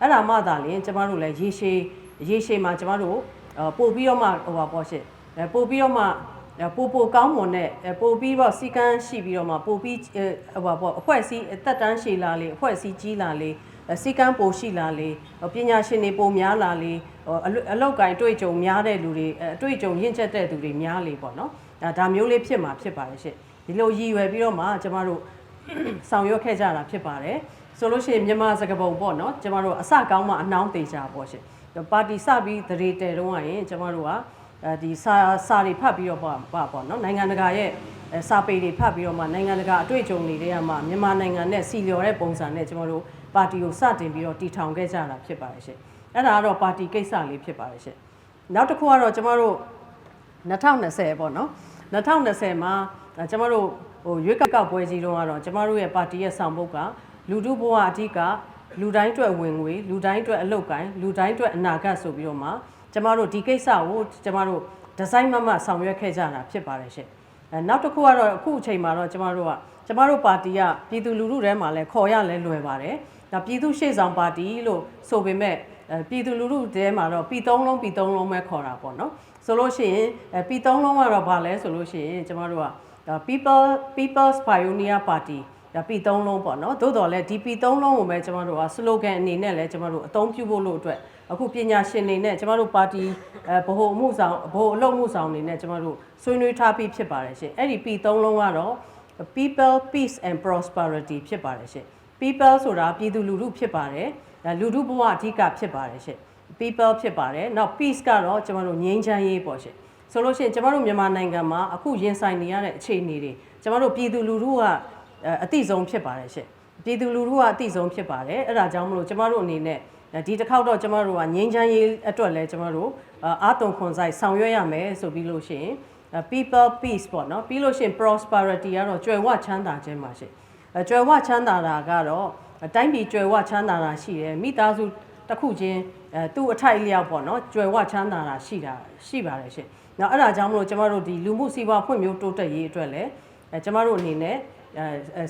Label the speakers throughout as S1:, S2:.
S1: အဲ့ဒါမှသာလျှင်ကျမတို့လည်းရေရှည်ရေရှည်မှာကျမတို့အာပို့ပြီးတော့မှဟိုပါပေါ့ရှင်အဲပို့ပြီးတော့မှအဲပို့ပို့ကောင်းမွန်တဲ့အဲပို့ပြီးတော့စီကန်းရှိပြီးတော့မှပို့ပြီးအဲဟိုပါပေါ့အဖွဲ့အစည်းအသက်တန်းရှည်လာလေအဖွဲ့အစည်းကြီးလာလေအဲစီကန်းပိုရှိလာလေပညာရှင်တွေပိုများလာလေဟိုအလုအလောက်ကင်တွေ့ကြုံများတဲ့လူတွေအဲအတွေ့အကြုံရင့်ကျက်တဲ့သူတွေများလေပေါ့နော်ဒါဒါမျိုးလေးဖြစ်မှာဖြစ်ပါတယ်ရှင်ဒီလိုရည်ရွယ်ပြီးတော့မှကျမတို့ဆောင်ရွက်ခဲ့ကြတာဖြစ်ပါတယ် ဆိုလို့ရှိရင်မြန်မာစကားပုံပေါ့နော်ကျမတို့အစကောင်းမှအနှောင်းသေးကြပေါ့ရှင်ပါတီစပြီးသရေတဲတုံးကရင်ကျမတို့ကအဲဒီစာစာတွေဖတ်ပြီးတော့ပေါ့ပါပေါ့နော်နိုင်ငံတကာရဲ့အဲစာပေတွေဖတ်ပြီးတော့မှနိုင်ငံတကာအတွေ့အကြုံတွေတွေကမှမြန်မာနိုင်ငံနဲ့စီလျော်တဲ့ပုံစံနဲ့ကျမတို့ပါတီကိုစတင်ပြီးတော့တည်ထောင်ခဲ့ကြတာဖြစ်ပါတယ်ရှင်အဲ့ဒါကတော့ပါတီကိစ္စလေးဖြစ်ပါတယ်ရှင်နောက်တစ်ခုကတော့ကျမတို့2020ပေါ့နော်2020မှာအဲကျမတို့ဟိုရွေးကောက်ပွဲကြီးတုန်းကတော့ကျမတို့ရဲ့ပါတီရဲ့ဆောင်ပုဒ်က လူထုဘဝအဓိကလူတိုင်းအတွက်ဝင်ငွေလူတိုင်းအတွက်အလုပ်ကိုင်းလူတိုင်းအတွက်အနာဂတ်ဆိုပြီးတော့မှကျမတို့ဒီကိစ္စကိုကျမတို့ဒီဇိုင်းမမဆောင်ရွက်ခဲ့ကြတာဖြစ်ပါတယ်ရှင်အဲနောက်တစ်ခုကတော့အခုအချိန်မှာတော့ကျမတို့ကကျမတို့ပါတီကပြည်သူလူထုထဲမှာလည်းခေါ်ရလဲလွယ်ပါတယ်ဒါပြည်သူရှေ့ဆောင်ပါတီလို့ဆိုပေမဲ့အဲပြည်သူလူထုထဲမှာတော့ပြည်သုံးလုံးပြည်သုံးလုံးပဲခေါ်တာပေါ့နော်ဆိုလို့ရှိရင်အဲပြည်သုံးလုံးကတော့ဘာလဲဆိုလို့ရှိရင်ကျမတို့ကဒါ people people's pioneer party ဒါပြည်သုံးလုံးပေါ့နော်သို့တော်လည်းဒီပြည်သုံးလုံးကိုပဲကျမတို့က slogan အနေနဲ့လည်းကျမတို့အသုံးပြုဖို့လို့အတွက်အခုပညာရှင်တွေနဲ့ကျမတို့ပါတီအဲဗဟိုအမှုဆောင်ဗဟိုအလုပ်မှုဆောင်တွေနဲ့ကျမတို့ဆွေးနွေးထားပြီးဖြစ်ပါတယ်ရှင်အဲ့ဒီပြည်သုံးလုံးကတော့ people peace and prosperity ဖြစ်ပါတယ်ရှင် people ဆိုတာပြည်သူလူထုဖြစ်ပါတယ်ဒါလူထုဘဝအဓိကဖြစ်ပါတယ်ရှင် people ဖြစ်ပါတယ်နောက် peace ကတော့ကျမတို့ငြိမ်းချမ်းရေးပေါ့ရှင်ဆိုလို့ရှိရင်ကျမတို့မြန်မာနိုင်ငံမှာအခုရင်ဆိုင်နေရတဲ့အခြေအနေတွေကျမတို့ပြည်သူလူထုက အတိဆုံးဖြစ်ပါတယ်ရှင်ပြည်သူလူထုကအတိဆုံးဖြစ်ပါတယ်အဲ့ဒါကြောင့်မလို့ကျမတို့အနေနဲ့ဒီတစ်ခေါက်တော့ကျမတို့ကငြိမ်းချမ်းရေးအတွက်လည်းကျမတို့အာတုံခွန်ဆိုင်ဆောင်ရွက်ရမယ်ဆိုပြီးလို့ရှိရင် people peace ပေါ့နော်ပြီးလို့ရှိရင် prosperity ကတော့ကြွယ်ဝချမ်းသာခြင်းပါရှင်အဲကြွယ်ဝချမ်းသာတာကတော့တိုင်းပြည်ကြွယ်ဝချမ်းသာတာရှိတယ်မိသားစုတစ်ခုချင်းအဲသူ့အထိုက်အလျောက်ပေါ့နော်ကြွယ်ဝချမ်းသာတာရှိတာရှိပါတယ်ရှင်။နောက်အဲ့ဒါကြောင့်မလို့ကျမတို့ဒီလူမှုစီးပွားဖွံ့ဖြိုးတိုးတက်ရေးအတွက်လည်းအဲကျမတို့အနေနဲ့အဲ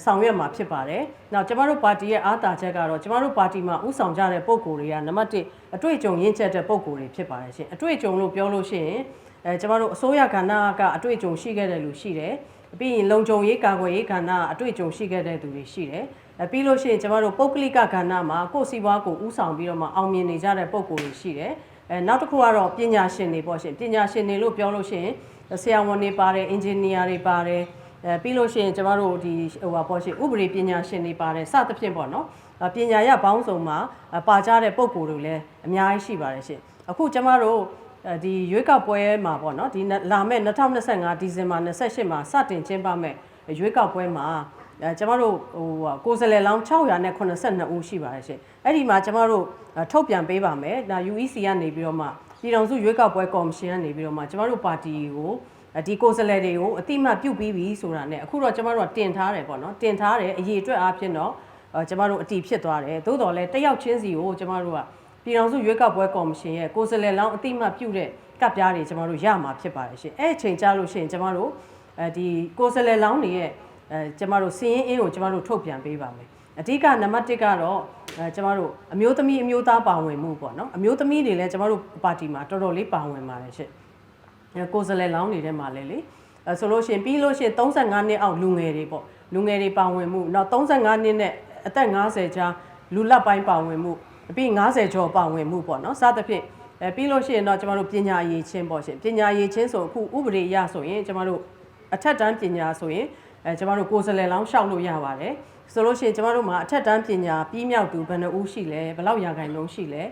S1: ဆောင်ရွက်မှာဖြစ်ပါတယ်။နောက်ကျမတို့ပါတီရဲ့အားတာချက်ကတော့ကျမတို့ပါတီမှာဥဆောင်ကြတဲ့ပုံကိုယ်တွေကနံပါတ်1အတွေ့အကြုံရင့်ကျက်တဲ့ပုံကိုယ်တွေဖြစ်ပါတယ်ရှင်။အတွေ့အကြုံလို့ပြောလို့ရှိရင်အဲကျမတို့အစိုးရကဏ္ဍကအတွေ့အကြုံရှိခဲ့တဲ့လူရှိတယ်။ပြီးရင်လုံခြုံရေးကာကွယ်ရေးကဏ္ဍအတွေ့အကြုံရှိခဲ့တဲ့သူတွေရှိတယ်။အဲပြီးလို့ရှိရင်ကျမတို့ပုဂ္ဂလိကကဏ္ဍမှာကိုယ်စီပွားကိုဥဆောင်ပြီးတော့မှအောင်မြင်နေကြတဲ့ပုံကိုယ်တွေရှိတယ်။အဲနောက်တစ်ခုကတော့ပညာရှင်တွေပေါ့ရှင်ပညာရှင်တွေလို့ပြောလို့ရှိရင်ဆရာဝန်တွေပါတယ်အင်ဂျင်နီယာတွေပါတယ် အဲပြီးလို့ရှိရင်ကျမတို့ဒီဟိုပါပေါ့ရှင်ဥပဒေပညာရှင်တွေပါတယ်စသဖြင့်ပေါ့နော်ပညာရဘောင်းစုံမှာပါကြတဲ့ပုံကိုယ်တွေလည်းအများကြီးရှိပါတယ်ရှင်အခုကျမတို့ဒီရွေးကောက်ပွဲမှာပေါ့နော်ဒီလာမယ့်2025ဒီဇင်ဘာ28မှာစတင်ကျင်းပမယ့်ရွေးကောက်ပွဲမှာအဲကျမတို့ဟိုကိုယ်စားလှယ်လောင်း682ဦးရှိပါတယ်ရှင်အဲ့ဒီမှာကျမတို့ထုတ်ပြန်ပေးပါမယ်ဒါ UEC ကနေပြီးတော့မှပြည်ထောင်စုရွေးကောက်ပွဲကော်မရှင်ကနေပြီးတော့မှကျမတို့ပါတီကို ဒီကိုယ်စားလှယ်တွေကိုအတိမတ်ပြုတ်ပြီးပြီဆိုတာနဲ့အခုတော့ကျမတို့ကတင်ထားတယ်ပေါ့နော်တင်ထားတယ်အရေးအတွက်အားဖြင့်တော့ကျမတို့အတီဖြစ်သွားတယ်သို့တော်လည်းတယောက်ချင်းစီကိုကျမတို့ကပြည်ထောင်စုရွေးကောက်ပွဲကော်မရှင်ရဲ့ကိုယ်စားလှယ်လောင်းအတိမတ်ပြုတ်တဲ့ကပ်ပြားတွေကျမတို့ရမှာဖြစ်ပါတယ်ရှင်အဲ့အချိန်ကြာလို့ရှိရင်ကျမတို့အဲဒီကိုယ်စားလှယ်လောင်းတွေရဲ့အဲကျမတို့စီရင်အင်းကိုကျမတို့ထုတ်ပြန်ပေးပါမယ်အဓိကနံပါတ်1ကတော့အဲကျမတို့အမျိုးသမီးအမျိုးသားပါဝင်မှုပေါ့နော်အမျိုးသမီးတွေလည်းကျမတို့ပါတီမှာတော်တော်လေးပါဝင်ပါတယ်ရှင့် ကိုယ်စားလှယ်လောင်းတွေထဲမှာလည်းလေအဲဆိုလို့ရှိရင်ပြီးလို့ရှိရင်35နှစ်အောက်လူငယ်တွေပေါ့လူငယ်တွေပါဝင်မှုနောက်35နှစ်နဲ့အသက်50ကြားလူလက်ပိုင်းပါဝင်မှုပြီး90ကျော်ပါဝင်မှုပေါ့နော်စသဖြင့်အဲပြီးလို့ရှိရင်တော့ကျမတို့ပညာရေးချင်းပေါ့ရှင်ပညာရေးချင်းဆိုအခုဥပဒေအရဆိုရင်ကျမတို့အထက်တန်းပညာဆိုရင်အဲကျမတို့ကိုယ်စားလှယ်လောင်းရှောက်လို့ရပါတယ်ဆိုလို့ရှိရင်ကျမတို့မှာအထက်တန်းပညာပြီးမြောက်သူဘယ်နှဦးရှိလဲဘယ်လောက်ရာခိုင်နှုန်းရှိလဲ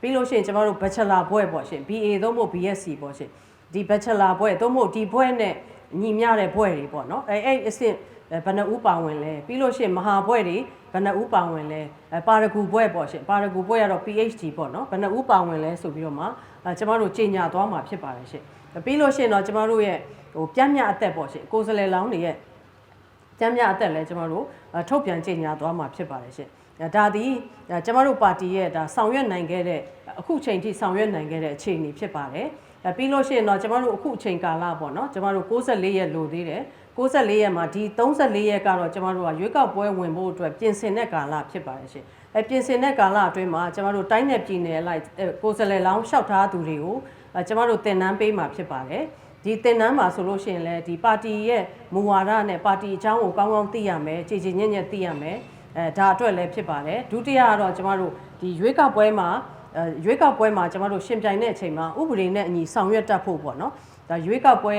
S1: ပြီးလို့ရှိရင်ကျမတို့ bachelor ဘွဲ့ပေါ့ရှင် BA သို့မဟုတ် BSc ပေါ့ရှင် ဒီ bachelor ဘွဲ့သို့မဟုတ်ဒီဘွဲ့နဲ့ညီမျှတဲ့ဘွဲ့တွေပေါ့နော်အဲအဲ့အဆင့်ဘယ်နှဦးပါဝင်လဲပြီးလို့ရှိရင်မဟာဘွဲ့တွေဘယ်နှဦးပါဝင်လဲပါရဂူဘွဲ့ပေါ့ရှင်ပါရဂူဘွဲ့ကတော့ PhD ပေါ့နော်ဘယ်နှဦးပါဝင်လဲဆိုပြီးတော့မှကျမတို့ကြီးညာသွားမှာဖြစ်ပါတယ်ရှင်ပြီးလို့ရှိရင်တော့ကျမတို့ရဲ့ဟိုပြန့်မြအသက်ပေါ့ရှင်ကိုယ်စလဲလောင်းတွေရဲ့ကျမ်းမြအသက်လည်းကျမတို့ထုတ်ပြန်ကြေညာသွားမှာဖြစ်ပါတယ်ရှင်။ဒါသည်ကျမတို့ပါတီရဲ့ဒါဆောင်ရွက်နိုင်ခဲ့တဲ့အခုချိန်ထိဆောင်ရွက်နိုင်ခဲ့တဲ့အခြေအနေဖြစ်ပါတယ်။ ပြီးလို့ရှိရင်တော့ကျမတို့အခုအချိန်ကာလပေါ့နော်ကျမတို့64ရက်လိုသေးတယ်။64ရက်မှာဒီ34ရက်ကတော့ကျမတို့ကရွေးကောက်ပွဲဝင်ဖို့အတွက်ပြင်ဆင်တဲ့ကာလဖြစ်ပါတယ်ရှင်။အဲပြင်ဆင်တဲ့ကာလအတွင်းမှာကျမတို့တိုင်းနယ်ပြည်နယ်လိုက်အဲကိုယ်စားလှယ်လောင်းလျှောက်ထားသူတွေကိုအဲကျမတို့တင်နန်းပေးမှာဖြစ်ပါတယ်ဒီတင်နန်းမှာဆိုလို့ရှိရင်လည်းဒီပါတီရဲ့မူဝါဒနဲ့ပါတီအကြောင်းကိုကောင်းကောင်းသိရမယ်ကြည်ကြည်ညက်ညက်သိရမယ်အဲဒါအတွက်လည်းဖြစ်ပါတယ်ဒုတိယကတော့ကျမတို့ဒီရွေးကောက်ပွဲမှာအဲ ရွေးကောက်ပွဲမှာကျမတို့ရှင်ပြိုင်တဲ့အချိန်မှာဥပဒေနဲ့အညီဆောင်ရွက်တတ်ဖို့ပေါ့နော်ဒါရွေးကောက်ပွဲ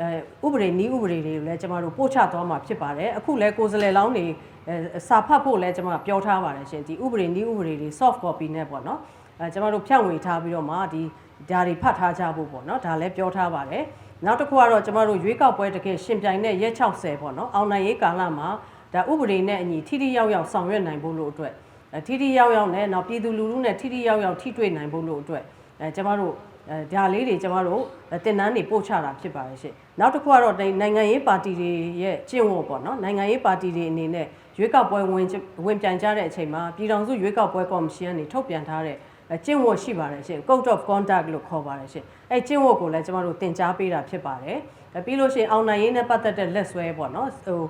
S1: အဲဥပဒေနည်းဥပဒေတွေကိုလည်းကျမတို့ပို့ချသွားမှာဖြစ်ပါတယ်အခုလည်းကိုယ်စားလှယ်လောင်းတွေအဲစာဖတ်ဖို့လည်းကျမကပြောထားပါတယ်ရှင်ဒီဥပဒေနည်းဥပဒေတွေ soft copy နဲ့ပေါ့နော်အဲကျမတို့ဖြန့်ဝေထားပြီးတော့မှဒီဒါတွေဖတ်ထားကြဖို့ပေါ့နော်ဒါလည်းပြောထားပါတယ်နောက်တစ်ခုကတော့ကျမတို့ရွေးကောက်ပွဲတကယ်ရှင်ပြိုင်တဲ့ရက်60ပေါ့နော်အောင်နိုင်ရေးကာလမှာဒါဥပဒေနဲ့အညီထိထိရောက်ရောက်ဆောင်ရွက်နိုင်ဖို့လို့အတွက်အဲ ထိထိရောက်ရောက်နဲ့နောက်ပြည်သူလူထုနဲ့ထိထိရောက်ရောက်ထိတွေ့နိုင်ဖို့လို့အတွက်အဲကျမတို့အဲဒါလေးတွေကျမတို့တင်နန်းတွေပို့ချတာဖြစ်ပါတယ်ရှင်နောက်တစ်ခုကတော့ဒီနိုင်ငံရေးပါတီတွေရဲ့ကျင့်ဝတ်ပေါ့နော်နိုင်ငံရေးပါတီတွေအနေနဲ့ရွေးကောက်ပွဲဝင်ဝင်ပြိုင်ကြတဲ့အချိန်မှာပြည်ထောင်စုရွေးကောက်ပွဲကော်မရှင်ကနေထုတ်ပြန်ထားတဲ့အဲကျင့်ဝတ်ရှိပါတယ်ရှင် Code of Conduct လို့ခေါ်ပါတယ်ရှင်အဲကျင့်ဝတ်ကိုလည်းကျမတို့တင် जा ပေးတာဖြစ်ပါတယ်အဲပြီးလို့ရှိရင်အောင်နိုင်ရေးနဲ့ပတ်သက်တဲ့လက်ဆွဲပေါ့နော်ဟို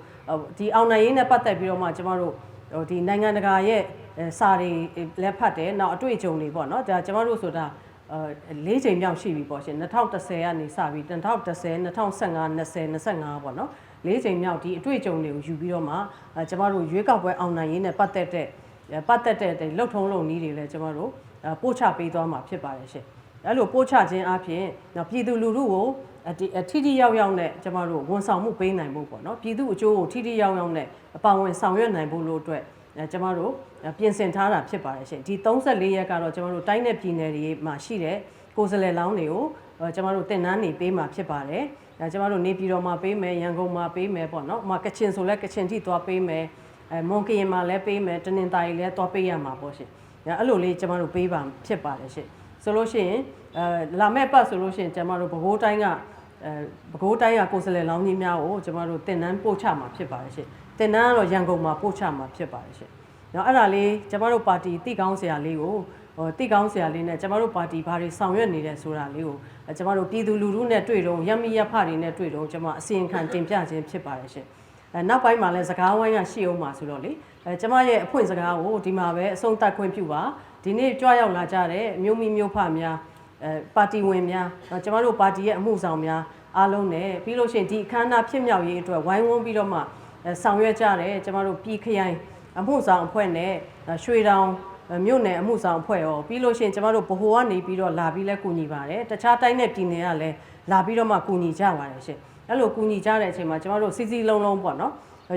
S1: ဒီအောင်နိုင်ရေးနဲ့ပတ်သက်ပြီးတော့မှကျမတို့ဟိုဒီနိုင်ငံတကာရဲ့အဲ စာတွေလက်ဖတ်တယ်နောက်အတွေ့အကြုံတွေပေါ့နော်ဒါကျမတို့ဆိုတာအဲ၄ချိန်မြောက်ရှိပြီပေါ့ရှင်2010ကနေစပြီး2010 2015 20 25ပေါ့နော်၄ချိန်မြောက်ဒီအတွေ့အကြုံတွေကိုယူပြီးတော့မှအဲကျမတို့ရွေးကောက်ပွဲအောင်နိုင်ရေးနဲ့ပတ်သက်တဲ့ပတ်သက်တဲ့လှုပ်ထုံးလုံနည်းတွေလည်းကျမတို့ပို့ချပေးသွားမှာဖြစ်ပါတယ်ရှင်အဲ့လိုပို့ချခြင်းအပြင်နောက်ပြည်သူလူထုကိုအဒီအထိထိရောက်ရောက်နဲ့ကျမတို့ဝန်ဆောင်မှုပေးနိုင်ဖို့ပေါ့နော်ပြည်သူအကျိုးကိုထိထိရောက်ရောက်နဲ့အပါဝင်ဆောင်ရွက်နိုင်ဖို့လို့အတွက်အဲ ကျမတို့ပြင်ဆင်ထားတာဖြစ်ပါတယ်ရှင်ဒီ34ရက်ကတော့ကျမတို့တိုင်းနယ်ပြည်နယ်တွေမှာရှိတဲ့ကိုယ်စားလှယ်လောင်းတွေကိုကျမတို့တင်နန်းနေပေးမှာဖြစ်ပါတယ်အဲကျမတို့နေပြည်တော်မှာပေးမယ်ရန်ကုန်မှာပေးမယ်ပေါ့နော်ဥမာကချင်ဆိုလဲကချင်ထိသွားပေးမယ်အဲမွန်ကရင်မှာလည်းပေးမယ်တနင်္သာရီလည်းသွားပေးရမှာပေါ့ရှင်အဲ့လိုလေးကျမတို့ပေးပါဖြစ်ပါတယ်ရှင်ဆိုလို့ရှိရင်အဲလာမဲ့ပတ်ဆိုလို့ရှိရင်ကျမတို့ဗကိုးတိုင်းက အဲပဲခူးတိုင်းကကိုယ်စားလှယ်လောင်းကြီးများကိုကျမတို့တင်နန်းပို့ချမှာဖြစ်ပါတယ်ရှင်တင်နန်းကတော့ရန်ကုန်မှာပို့ချမှာဖြစ်ပါတယ်ရှင်။နော်အဲ့ဒါလေးကျမတို့ပါတီတိကောင်းဆရာလေးကိုဟိုတိကောင်းဆရာလေးနဲ့ကျမတို့ပါတီဘာတွေဆောင်ရွက်နေတယ်ဆိုတာလေးကိုကျမတို့ပြည်သူလူထုနဲ့တွေ့တော့ရမီရဖတွေနဲ့တွေ့တော့ကျမအစီရင်ခံတင်ပြခြင်းဖြစ်ပါတယ်ရှင်။အဲနောက်ပိုင်းမှာလည်းစကားဝိုင်းကရှိအောင်ပါဆိုတော့လေအဲကျမရဲ့အဖွင့်စကားကိုဒီမှာပဲအဆုံးသတ်ခွင့်ပြုပါဒီနေ့ကြွရောက်လာကြတဲ့မြို့မိမြို့ဖများ အဲပါတီဝင်များကျမတို့ပါတီရဲ့အမှုဆောင်များအားလုံးနဲ့ပြီးလို့ရှိရင်ဒီအခမ်းအနားဖြစ်မြောက်ရေးအတွက်ဝိုင်းဝန်းပြီးတော့မှဆောင်ရွက်ကြတယ်ကျမတို့ပြည်ခရိုင်အမှုဆောင်အဖွဲ့နဲ့ရွှေတောင်မြို့နယ်အမှုဆောင်အဖွဲ့ရောပြီးလို့ရှိရင်ကျမတို့ဗဟိုကနေပြီးတော့လာပြီးလဲကူညီပါတယ်တခြားတိုင်းနဲ့ပြည်နယ်ကလည်းလာပြီးတော့မှကူညီကြပါတယ်ရှင်အဲ့လိုကူညီကြတဲ့အချိန်မှာကျမတို့စီစီလုံးလုံးပေါ့နော်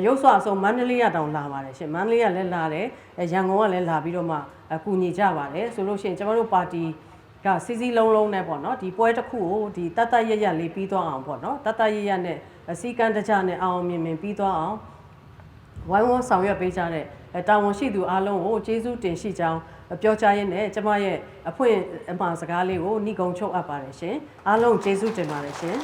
S1: ရုပ်စွာအစုံမန္တလေးကတောင်လာပါတယ်ရှင်မန္တလေးကလည်းလာတယ်ရန်ကုန်ကလည်းလာပြီးတော့မှကူညီကြပါတယ်ဆိုလို့ရှိရင်ကျမတို့ပါတီ ကစီစီလုံးလုံးနဲ့ပေါ့နော်ဒီပွဲတစ်ခုကိုဒီတတ်တရရလေးပြီးသွားအောင်ပေါ့နော်တတ်တရရနဲ့စီကံတကြနဲ့အောင်မြင်မြင်ပြီးသွားအောင်ဝိုင်းဝန်းဆောင်ရွက်ပေးကြတဲ့တာဝန်ရှိသူအားလုံးကိုကျေးဇူးတင်ရှိကြောင်းပြောကြားရင်းနဲ့ကျမရဲ့အဖွင့်အမှားစကားလေးကိုနှိကုံချုပ်အပ်ပါတယ်ရှင်အားလုံးကျေးဇူးတင်ပါတယ်ရှင်